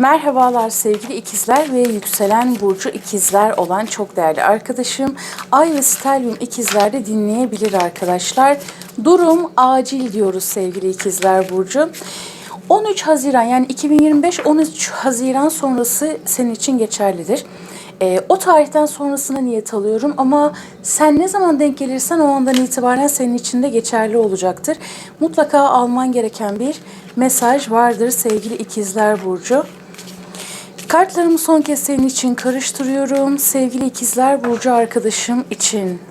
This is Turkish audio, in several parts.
Merhabalar sevgili ikizler ve yükselen burcu ikizler olan çok değerli arkadaşım. Ay ve stelyum ikizlerde dinleyebilir arkadaşlar. Durum acil diyoruz sevgili ikizler burcu. 13 Haziran yani 2025 13 Haziran sonrası senin için geçerlidir. Ee, o tarihten sonrasına niyet alıyorum ama sen ne zaman denk gelirsen o andan itibaren senin için de geçerli olacaktır. Mutlaka alman gereken bir mesaj vardır sevgili ikizler burcu. Kartlarımı son kez senin için karıştırıyorum. Sevgili ikizler burcu arkadaşım için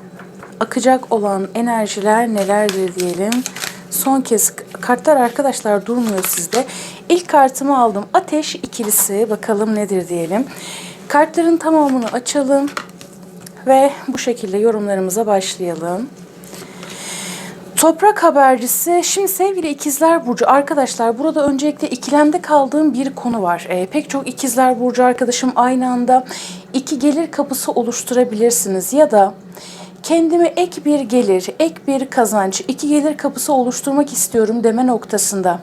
akacak olan enerjiler nelerdir diyelim. Son kez kartlar arkadaşlar durmuyor sizde. İlk kartımı aldım. Ateş ikilisi. Bakalım nedir diyelim. Kartların tamamını açalım. Ve bu şekilde yorumlarımıza başlayalım. Toprak habercisi. Şimdi sevgili ikizler burcu arkadaşlar burada öncelikle ikilemde kaldığım bir konu var. Ee, pek çok ikizler burcu arkadaşım aynı anda iki gelir kapısı oluşturabilirsiniz ya da kendime ek bir gelir, ek bir kazanç, iki gelir kapısı oluşturmak istiyorum deme noktasında.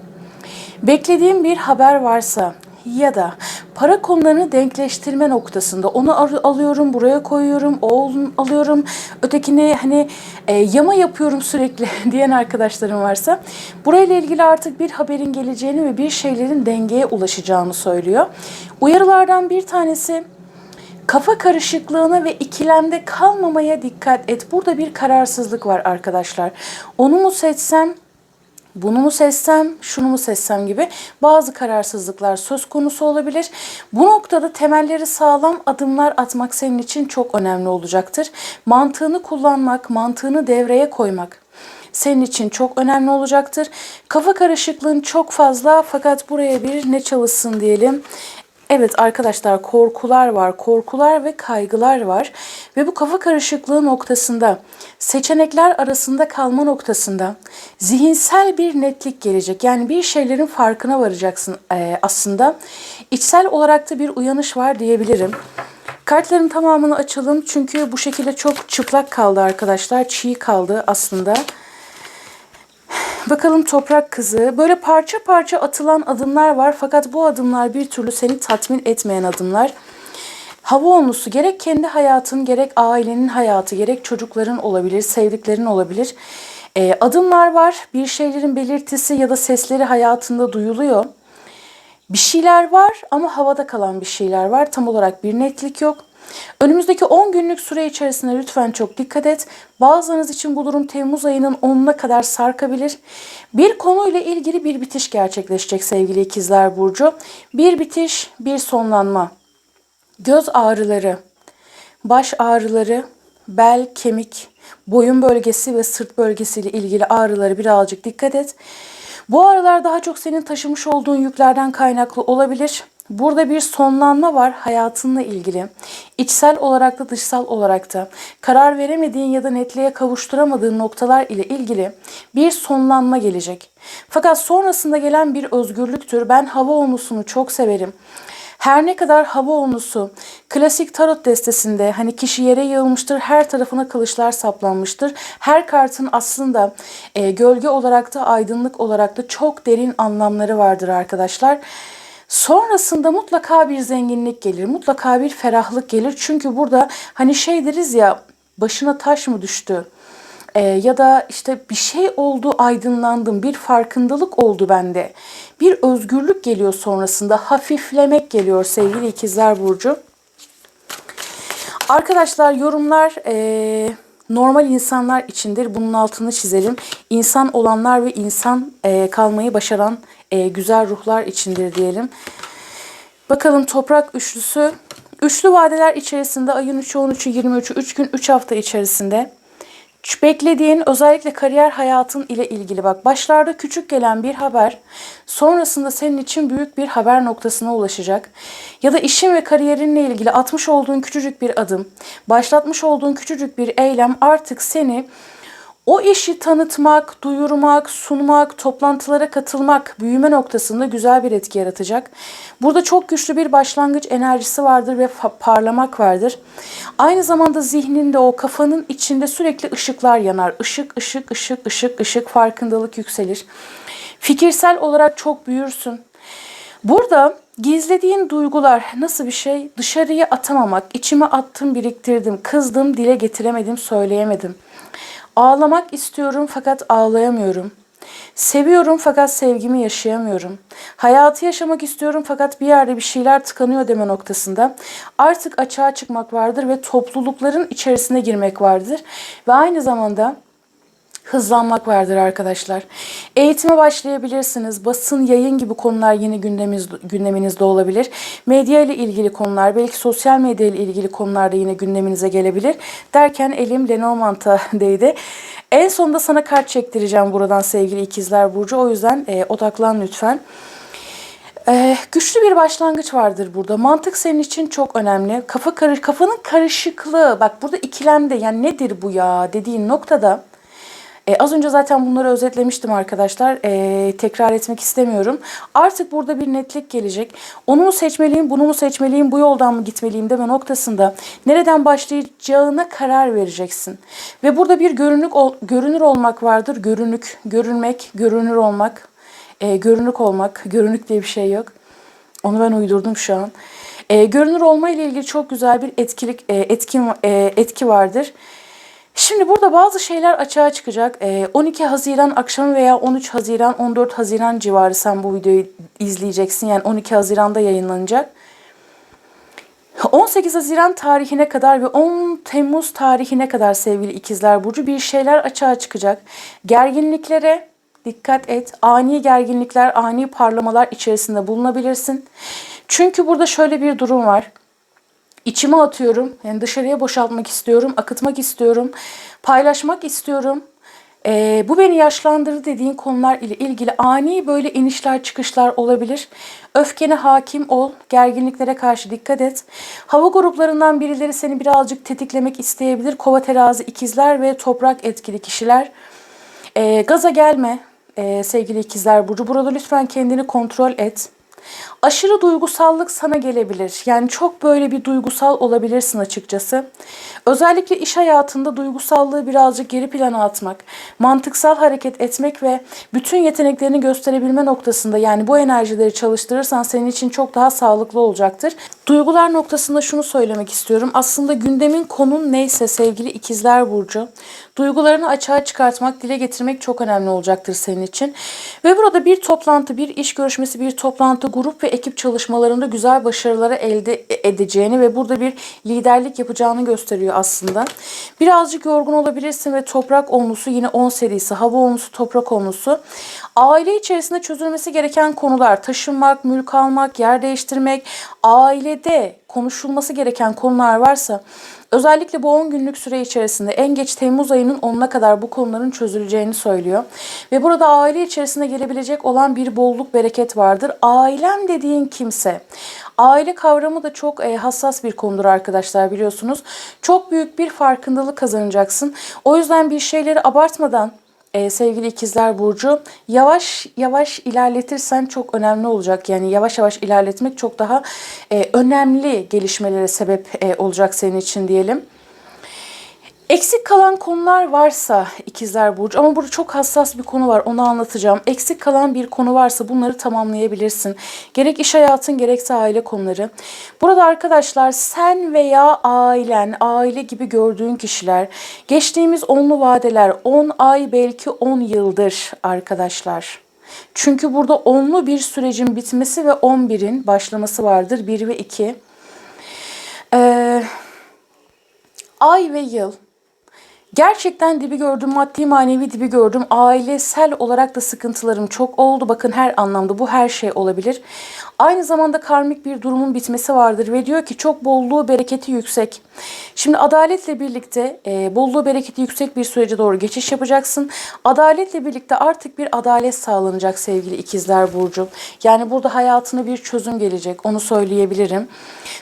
Beklediğim bir haber varsa ya da para konularını denkleştirme noktasında onu alıyorum buraya koyuyorum o alıyorum ötekini hani e, yama yapıyorum sürekli diyen arkadaşlarım varsa burayla ilgili artık bir haberin geleceğini ve bir şeylerin dengeye ulaşacağını söylüyor. Uyarılardan bir tanesi kafa karışıklığına ve ikilemde kalmamaya dikkat et. Burada bir kararsızlık var arkadaşlar. Onu mu seçsem bunu mu seçsem, şunu mu seçsem gibi bazı kararsızlıklar söz konusu olabilir. Bu noktada temelleri sağlam adımlar atmak senin için çok önemli olacaktır. Mantığını kullanmak, mantığını devreye koymak senin için çok önemli olacaktır. Kafa karışıklığın çok fazla fakat buraya bir ne çalışsın diyelim. Evet arkadaşlar korkular var, korkular ve kaygılar var ve bu kafa karışıklığı noktasında seçenekler arasında kalma noktasında zihinsel bir netlik gelecek. Yani bir şeylerin farkına varacaksın eee, aslında. İçsel olarak da bir uyanış var diyebilirim. Kartların tamamını açalım çünkü bu şekilde çok çıplak kaldı arkadaşlar. Çiğ kaldı aslında. Bakalım toprak kızı. Böyle parça parça atılan adımlar var fakat bu adımlar bir türlü seni tatmin etmeyen adımlar. Hava olmusu gerek kendi hayatın, gerek ailenin hayatı, gerek çocukların olabilir, sevdiklerin olabilir. Ee, adımlar var. Bir şeylerin belirtisi ya da sesleri hayatında duyuluyor. Bir şeyler var ama havada kalan bir şeyler var. Tam olarak bir netlik yok. Önümüzdeki 10 günlük süre içerisinde lütfen çok dikkat et. Bazılarınız için bu durum Temmuz ayının 10'una kadar sarkabilir. Bir konuyla ilgili bir bitiş gerçekleşecek sevgili ikizler Burcu. Bir bitiş, bir sonlanma. Göz ağrıları, baş ağrıları, bel, kemik, boyun bölgesi ve sırt bölgesiyle ilgili ağrıları birazcık dikkat et. Bu ağrılar daha çok senin taşımış olduğun yüklerden kaynaklı olabilir. Burada bir sonlanma var hayatınla ilgili. İçsel olarak da dışsal olarak da karar veremediğin ya da netliğe kavuşturamadığın noktalar ile ilgili bir sonlanma gelecek. Fakat sonrasında gelen bir özgürlüktür. Ben hava olmusunu çok severim. Her ne kadar hava olmusu klasik tarot destesinde hani kişi yere yığılmıştır, her tarafına kılıçlar saplanmıştır. Her kartın aslında e, gölge olarak da aydınlık olarak da çok derin anlamları vardır arkadaşlar. Sonrasında mutlaka bir zenginlik gelir, mutlaka bir ferahlık gelir. Çünkü burada hani şey deriz ya başına taş mı düştü? Ee, ya da işte bir şey oldu aydınlandım, bir farkındalık oldu bende. Bir özgürlük geliyor sonrasında, hafiflemek geliyor sevgili ikizler Burcu. Arkadaşlar yorumlar eee, normal insanlar içindir. Bunun altını çizelim. İnsan olanlar ve insan eee, kalmayı başaran eee, güzel ruhlar içindir diyelim. Bakalım toprak üçlüsü. Üçlü vadeler içerisinde ayın 3'ü, 13'ü, 23'ü 3 gün 3 hafta içerisinde beklediğin özellikle kariyer hayatın ile ilgili bak başlarda küçük gelen bir haber sonrasında senin için büyük bir haber noktasına ulaşacak. Ya da işin ve kariyerinle ilgili atmış olduğun küçücük bir adım, başlatmış olduğun küçücük bir eylem artık seni o işi tanıtmak, duyurmak, sunmak, toplantılara katılmak, büyüme noktasında güzel bir etki yaratacak. Burada çok güçlü bir başlangıç enerjisi vardır ve parlamak vardır. Aynı zamanda zihninde o kafanın içinde sürekli ışıklar yanar. Işık, ışık, ışık, ışık, ışık farkındalık yükselir. Fikirsel olarak çok büyürsün. Burada Gizlediğin duygular nasıl bir şey? Dışarıya atamamak, içime attım, biriktirdim, kızdım, dile getiremedim, söyleyemedim. Ağlamak istiyorum fakat ağlayamıyorum. Seviyorum fakat sevgimi yaşayamıyorum. Hayatı yaşamak istiyorum fakat bir yerde bir şeyler tıkanıyor deme noktasında. Artık açığa çıkmak vardır ve toplulukların içerisine girmek vardır. Ve aynı zamanda hızlanmak vardır arkadaşlar. Eğitime başlayabilirsiniz. Basın, yayın gibi konular yine gündeminiz, gündeminizde olabilir. Medya ile ilgili konular, belki sosyal medya ile ilgili konular da yine gündeminize gelebilir. Derken elim Lenormand'a değdi. En sonunda sana kart çektireceğim buradan sevgili ikizler Burcu. O yüzden e, odaklan lütfen. Ee, güçlü bir başlangıç vardır burada. Mantık senin için çok önemli. Kafa karış, kafanın karışıklığı. Bak burada ikilemde yani nedir bu ya dediğin noktada e, az önce zaten bunları özetlemiştim arkadaşlar. E, tekrar etmek istemiyorum. Artık burada bir netlik gelecek. Onu mu seçmeliyim, bunu mu seçmeliyim, bu yoldan mı gitmeliyim deme noktasında nereden başlayacağına karar vereceksin. Ve burada bir görünük görünür olmak vardır. Görünük, görünmek, görünür olmak, e, görünük olmak. Görünük diye bir şey yok. Onu ben uydurdum şu an. E, görünür olma ile ilgili çok güzel bir etkilik e, etkin e, etki vardır. Şimdi burada bazı şeyler açığa çıkacak. Ee, 12 Haziran akşamı veya 13 Haziran 14 Haziran civarı sen bu videoyu izleyeceksin. Yani 12 Haziran'da yayınlanacak. 18 Haziran tarihine kadar ve 10 Temmuz tarihine kadar sevgili ikizler burcu bir şeyler açığa çıkacak. Gerginliklere dikkat et. Ani gerginlikler, ani parlamalar içerisinde bulunabilirsin. Çünkü burada şöyle bir durum var. İçime atıyorum. Yani dışarıya boşaltmak istiyorum, akıtmak istiyorum, paylaşmak istiyorum. Ee, bu beni yaşlandırdı dediğin konular ile ilgili ani böyle inişler çıkışlar olabilir. Öfkene hakim ol, gerginliklere karşı dikkat et. Hava gruplarından birileri seni birazcık tetiklemek isteyebilir. Kova terazi ikizler ve toprak etkili kişiler. Ee, gaza gelme ee, sevgili ikizler Burcu. Burada lütfen kendini kontrol et. Aşırı duygusallık sana gelebilir. Yani çok böyle bir duygusal olabilirsin açıkçası. Özellikle iş hayatında duygusallığı birazcık geri plana atmak, mantıksal hareket etmek ve bütün yeteneklerini gösterebilme noktasında yani bu enerjileri çalıştırırsan senin için çok daha sağlıklı olacaktır. Duygular noktasında şunu söylemek istiyorum. Aslında gündemin konun neyse sevgili ikizler burcu, duygularını açığa çıkartmak, dile getirmek çok önemli olacaktır senin için. Ve burada bir toplantı, bir iş görüşmesi, bir toplantı, grup ve ekip çalışmalarında güzel başarıları elde edeceğini ve burada bir liderlik yapacağını gösteriyor aslında. Birazcık yorgun olabilirsin ve toprak onlusu yine 10 serisi, hava onlusu, toprak onlusu. Aile içerisinde çözülmesi gereken konular, taşınmak, mülk almak, yer değiştirmek, ailede konuşulması gereken konular varsa Özellikle bu 10 günlük süre içerisinde en geç Temmuz ayının 10'una kadar bu konuların çözüleceğini söylüyor. Ve burada aile içerisinde gelebilecek olan bir bolluk bereket vardır. Ailem dediğin kimse. Aile kavramı da çok e, hassas bir konudur arkadaşlar biliyorsunuz. Çok büyük bir farkındalık kazanacaksın. O yüzden bir şeyleri abartmadan e, sevgili ikizler Burcu yavaş yavaş ilerletirsen çok önemli olacak. Yani yavaş yavaş ilerletmek çok daha e, önemli gelişmelere sebep e, olacak senin için diyelim. Eksik kalan konular varsa ikizler burcu ama burada çok hassas bir konu var onu anlatacağım. Eksik kalan bir konu varsa bunları tamamlayabilirsin. Gerek iş hayatın gerekse aile konuları. Burada arkadaşlar sen veya ailen, aile gibi gördüğün kişiler geçtiğimiz onlu vadeler 10 ay belki 10 yıldır arkadaşlar. Çünkü burada onlu bir sürecin bitmesi ve 11'in başlaması vardır. 1 ve 2. Ee, ay ve yıl Gerçekten dibi gördüm, maddi manevi dibi gördüm. Ailesel olarak da sıkıntılarım çok oldu. Bakın her anlamda bu her şey olabilir. Aynı zamanda karmik bir durumun bitmesi vardır ve diyor ki çok bolluğu, bereketi yüksek. Şimdi adaletle birlikte e, bolluğu, bereketi yüksek bir sürece doğru geçiş yapacaksın. Adaletle birlikte artık bir adalet sağlanacak sevgili ikizler Burcu. Yani burada hayatına bir çözüm gelecek onu söyleyebilirim.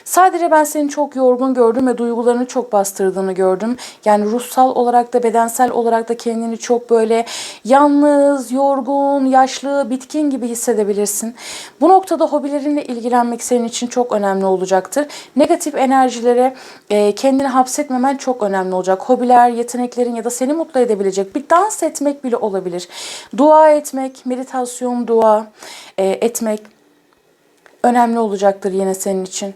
Sadece ben seni çok yorgun gördüm ve duygularını çok bastırdığını gördüm. Yani ruhsal olarak da bedensel olarak da kendini çok böyle yalnız, yorgun, yaşlı, bitkin gibi hissedebilirsin. Bu noktada hobilerinle ilgilenmek senin için çok önemli olacaktır. Negatif enerjilere e, kendini hapsetmemen çok önemli olacak. Hobiler, yeteneklerin ya da seni mutlu edebilecek bir dans etmek bile olabilir. Dua etmek, meditasyon, dua e, etmek önemli olacaktır yine senin için.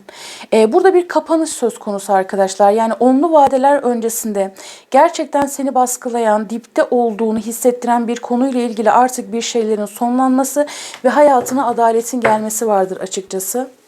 Ee, burada bir kapanış söz konusu arkadaşlar. Yani onlu vadeler öncesinde gerçekten seni baskılayan, dipte olduğunu hissettiren bir konuyla ilgili artık bir şeylerin sonlanması ve hayatına adaletin gelmesi vardır açıkçası.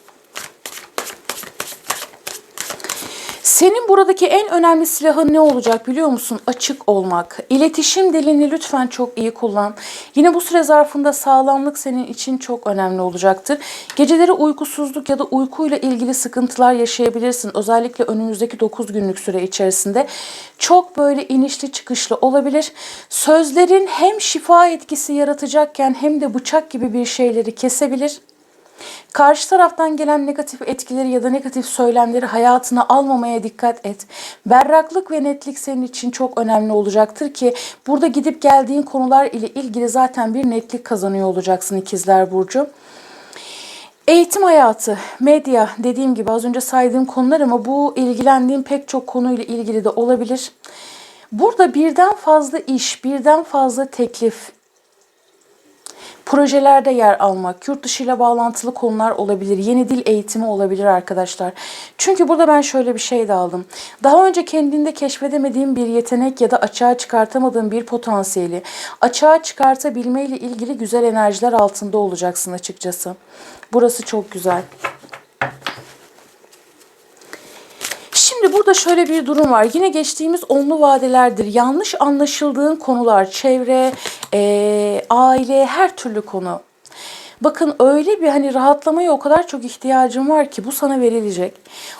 Senin buradaki en önemli silahın ne olacak biliyor musun? Açık olmak. İletişim dilini lütfen çok iyi kullan. Yine bu süre zarfında sağlamlık senin için çok önemli olacaktır. Geceleri uykusuzluk ya da uykuyla ilgili sıkıntılar yaşayabilirsin. Özellikle önümüzdeki 9 günlük süre içerisinde çok böyle inişli çıkışlı olabilir. Sözlerin hem şifa etkisi yaratacakken hem de bıçak gibi bir şeyleri kesebilir. Karşı taraftan gelen negatif etkileri ya da negatif söylemleri hayatına almamaya dikkat et. Berraklık ve netlik senin için çok önemli olacaktır ki burada gidip geldiğin konular ile ilgili zaten bir netlik kazanıyor olacaksın ikizler Burcu. Eğitim hayatı, medya dediğim gibi az önce saydığım konular ama bu ilgilendiğim pek çok konuyla ilgili de olabilir. Burada birden fazla iş, birden fazla teklif, projelerde yer almak, yurt dışı ile bağlantılı konular olabilir, yeni dil eğitimi olabilir arkadaşlar. Çünkü burada ben şöyle bir şey de aldım. Daha önce kendinde keşfedemediğim bir yetenek ya da açığa çıkartamadığın bir potansiyeli açığa çıkartabilme ile ilgili güzel enerjiler altında olacaksın açıkçası. Burası çok güzel. Şimdi burada şöyle bir durum var. Yine geçtiğimiz onlu vadelerdir. Yanlış anlaşıldığın konular, çevre, eee, aile, her türlü konu. Bakın öyle bir hani rahatlamaya o kadar çok ihtiyacım var ki bu sana verilecek.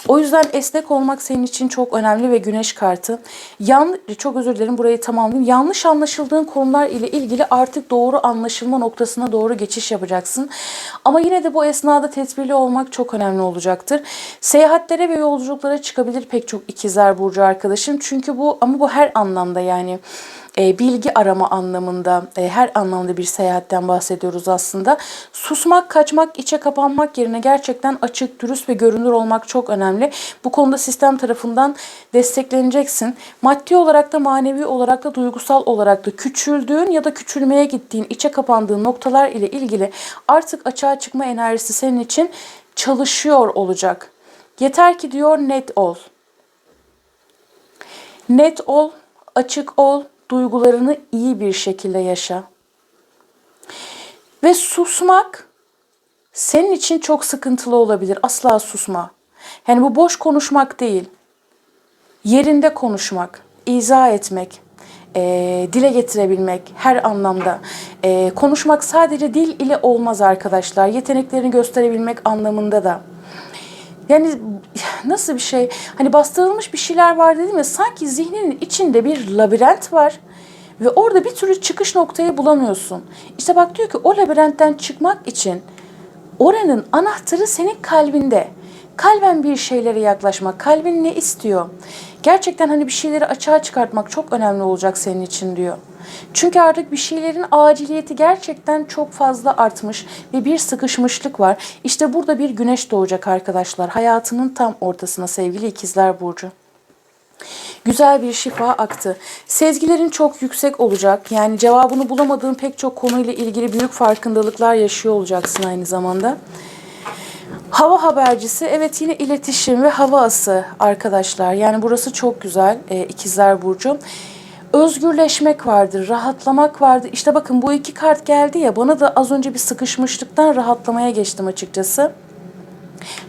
O yüzden esnek olmak senin için çok önemli ve güneş kartı. Yan, çok özür dilerim burayı tamamlayayım. Yanlış anlaşıldığın konular ile ilgili artık doğru anlaşılma noktasına doğru geçiş yapacaksın. Ama yine de bu esnada tedbirli olmak çok önemli olacaktır. Seyahatlere ve yolculuklara çıkabilir pek çok ikizler burcu arkadaşım. Çünkü bu ama bu her anlamda yani e, bilgi arama anlamında e, her anlamda bir seyahatten bahsediyoruz aslında. Susmak, kaçmak, içe kapanmak yerine gerçekten açık, dürüst ve görünür olmak çok önemli. Bu konuda sistem tarafından destekleneceksin. Maddi olarak da manevi olarak da duygusal olarak da küçüldüğün ya da küçülmeye gittiğin, içe kapandığın noktalar ile ilgili artık açığa çıkma enerjisi senin için çalışıyor olacak. Yeter ki diyor net ol. Net ol, açık ol, duygularını iyi bir şekilde yaşa. Ve susmak senin için çok sıkıntılı olabilir. Asla susma. Yani bu boş konuşmak değil. Yerinde konuşmak, izah etmek, e, dile getirebilmek her anlamda. E, konuşmak sadece dil ile olmaz arkadaşlar. Yeteneklerini gösterebilmek anlamında da. Yani nasıl bir şey? Hani bastırılmış bir şeyler var dedim ya sanki zihninin içinde bir labirent var. Ve orada bir türlü çıkış noktayı bulamıyorsun. İşte bak diyor ki o labirentten çıkmak için oranın anahtarı senin kalbinde. Kalben bir şeylere yaklaşmak, kalbin ne istiyor? Gerçekten hani bir şeyleri açığa çıkartmak çok önemli olacak senin için diyor. Çünkü artık bir şeylerin aciliyeti gerçekten çok fazla artmış ve bir sıkışmışlık var. İşte burada bir güneş doğacak arkadaşlar. Hayatının tam ortasına sevgili ikizler burcu. Güzel bir şifa aktı. Sezgilerin çok yüksek olacak. Yani cevabını bulamadığın pek çok konuyla ilgili büyük farkındalıklar yaşıyor olacaksın aynı zamanda. Hava habercisi evet yine iletişim ve hava ası arkadaşlar. Yani burası çok güzel e, ikizler burcu. Özgürleşmek vardır, rahatlamak vardır. İşte bakın bu iki kart geldi ya bana da az önce bir sıkışmışlıktan rahatlamaya geçtim açıkçası.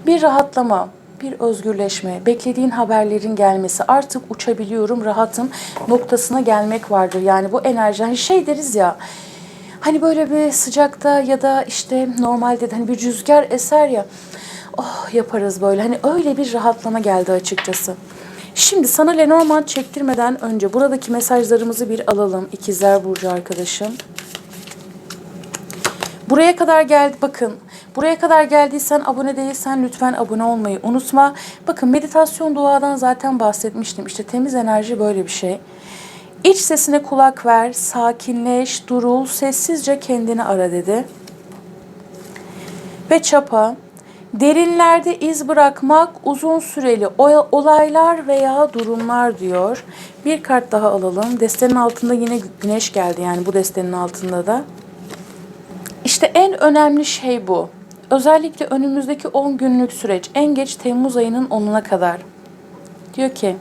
Bir rahatlama, bir özgürleşme, beklediğin haberlerin gelmesi, artık uçabiliyorum, rahatım noktasına gelmek vardır. Yani bu enerji, hani şey deriz ya, hani böyle bir sıcakta ya da işte normalde de hani bir rüzgar eser ya, oh yaparız böyle. Hani öyle bir rahatlama geldi açıkçası. Şimdi sana Lenormand çektirmeden önce buradaki mesajlarımızı bir alalım. İkizler Burcu arkadaşım. Buraya kadar geldi bakın. Buraya kadar geldiysen abone değilsen lütfen abone olmayı unutma. Bakın meditasyon duadan zaten bahsetmiştim. İşte temiz enerji böyle bir şey. İç sesine kulak ver, sakinleş, durul, sessizce kendini ara dedi. Ve çapa, derinlerde iz bırakmak uzun süreli olaylar veya durumlar diyor. Bir kart daha alalım. Destenin altında yine güneş geldi yani bu destenin altında da. İşte en önemli şey bu Özellikle önümüzdeki 10 günlük süreç en geç Temmuz ayının 10'una kadar. Diyor ki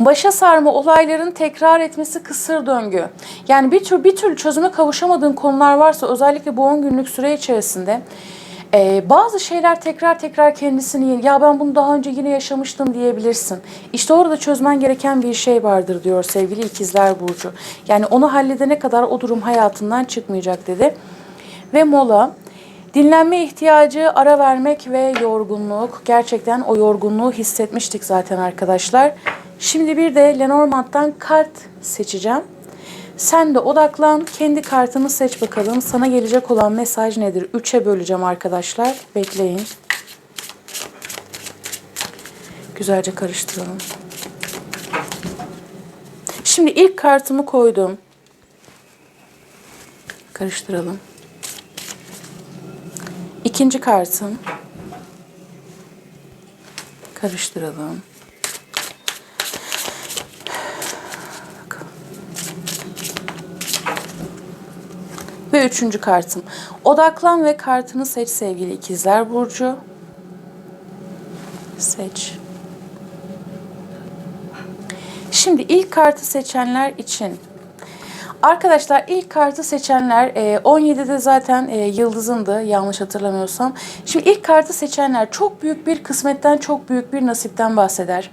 başa sarma olayların tekrar etmesi kısır döngü. Yani bir tür bir türlü çözüme kavuşamadığın konular varsa özellikle bu 10 günlük süre içerisinde e, bazı şeyler tekrar tekrar kendisini ya ben bunu daha önce yine yaşamıştım diyebilirsin. İşte orada çözmen gereken bir şey vardır diyor sevgili ikizler burcu. Yani onu halledene kadar o durum hayatından çıkmayacak dedi. Ve mola Dinlenme ihtiyacı, ara vermek ve yorgunluk. Gerçekten o yorgunluğu hissetmiştik zaten arkadaşlar. Şimdi bir de Lenormand'dan kart seçeceğim. Sen de odaklan, kendi kartını seç bakalım. Sana gelecek olan mesaj nedir? 3'e böleceğim arkadaşlar. Bekleyin. Güzelce karıştıralım. Şimdi ilk kartımı koydum. Karıştıralım. İkinci kartım. Karıştıralım. Ve üçüncü kartım. Odaklan ve kartını seç sevgili ikizler burcu. Seç. Şimdi ilk kartı seçenler için Arkadaşlar ilk kartı seçenler e, 17'de zaten e, yıldızındı yanlış hatırlamıyorsam. Şimdi ilk kartı seçenler çok büyük bir kısmetten çok büyük bir nasipten bahseder.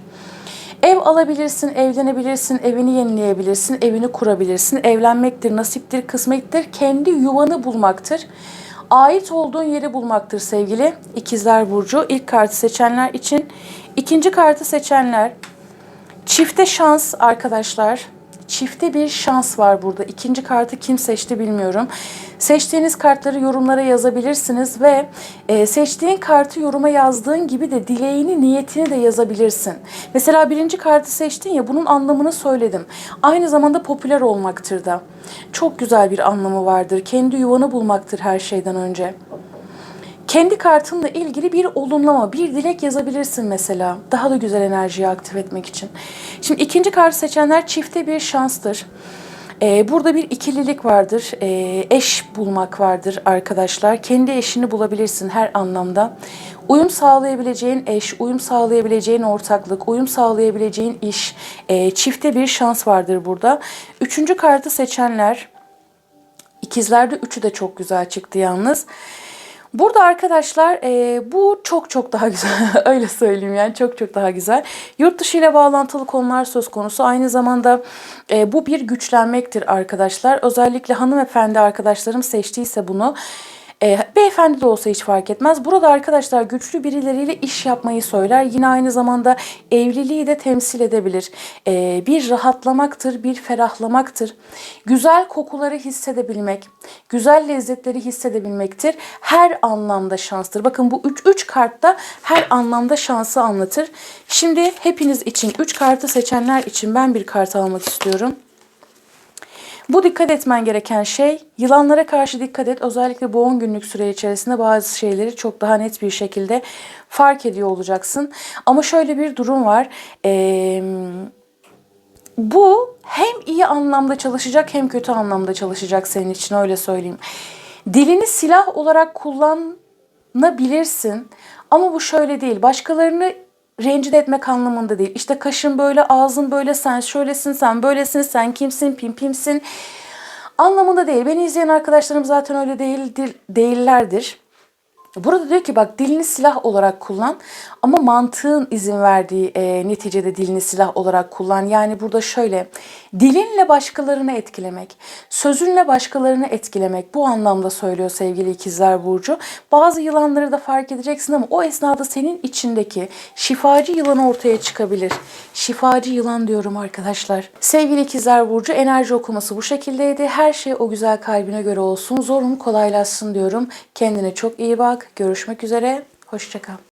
Ev alabilirsin, evlenebilirsin, evini yenileyebilirsin, evini kurabilirsin. Evlenmektir, nasiptir, kısmettir, kendi yuvanı bulmaktır. Ait olduğun yeri bulmaktır sevgili İkizler Burcu. İlk kartı seçenler için. ikinci kartı seçenler çifte şans arkadaşlar çifte bir şans var burada. İkinci kartı kim seçti bilmiyorum. Seçtiğiniz kartları yorumlara yazabilirsiniz ve e, seçtiğin kartı yoruma yazdığın gibi de dileğini, niyetini de yazabilirsin. Mesela birinci kartı seçtin ya bunun anlamını söyledim. Aynı zamanda popüler olmaktır da. Çok güzel bir anlamı vardır. Kendi yuvanı bulmaktır her şeyden önce. Kendi kartınla ilgili bir olumlama, bir dilek yazabilirsin mesela. Daha da güzel enerjiyi aktif etmek için. Şimdi ikinci kartı seçenler çifte bir şanstır. Ee, burada bir ikililik vardır. Ee, eş bulmak vardır arkadaşlar. Kendi eşini bulabilirsin her anlamda. Uyum sağlayabileceğin eş, uyum sağlayabileceğin ortaklık, uyum sağlayabileceğin iş, e, çifte bir şans vardır burada. Üçüncü kartı seçenler, ikizlerde üçü de çok güzel çıktı yalnız. Burada arkadaşlar e, bu çok çok daha güzel. Öyle söyleyeyim yani çok çok daha güzel. Yurt dışı ile bağlantılı konular söz konusu. Aynı zamanda e, bu bir güçlenmektir arkadaşlar. Özellikle hanımefendi arkadaşlarım seçtiyse bunu e, beyefendi de olsa hiç fark etmez. Burada arkadaşlar güçlü birileriyle iş yapmayı söyler. Yine aynı zamanda evliliği de temsil edebilir. E, bir rahatlamaktır, bir ferahlamaktır. Güzel kokuları hissedebilmek, güzel lezzetleri hissedebilmektir. Her anlamda şanstır. Bakın bu 3 3 kartta her anlamda şansı anlatır. Şimdi hepiniz için 3 kartı seçenler için ben bir kart almak istiyorum. Bu dikkat etmen gereken şey yılanlara karşı dikkat et. Özellikle bu 10 günlük süre içerisinde bazı şeyleri çok daha net bir şekilde fark ediyor olacaksın. Ama şöyle bir durum var. Ee, bu hem iyi anlamda çalışacak hem kötü anlamda çalışacak senin için öyle söyleyeyim. Dilini silah olarak kullanabilirsin ama bu şöyle değil. Başkalarını rencide etmek anlamında değil. İşte kaşın böyle, ağzın böyle, sen şöylesin, sen böylesin, sen kimsin, pim pimsin anlamında değil. Beni izleyen arkadaşlarım zaten öyle değildir, değillerdir. Burada diyor ki bak dilini silah olarak kullan ama mantığın izin verdiği e, neticede dilini silah olarak kullan. Yani burada şöyle dilinle başkalarını etkilemek, sözünle başkalarını etkilemek bu anlamda söylüyor sevgili ikizler Burcu. Bazı yılanları da fark edeceksin ama o esnada senin içindeki şifacı yılan ortaya çıkabilir. Şifacı yılan diyorum arkadaşlar. Sevgili ikizler Burcu enerji okuması bu şekildeydi. Her şey o güzel kalbine göre olsun. Zorun kolaylaşsın diyorum. Kendine çok iyi bak. Görüşmek üzere. Hoşçakal.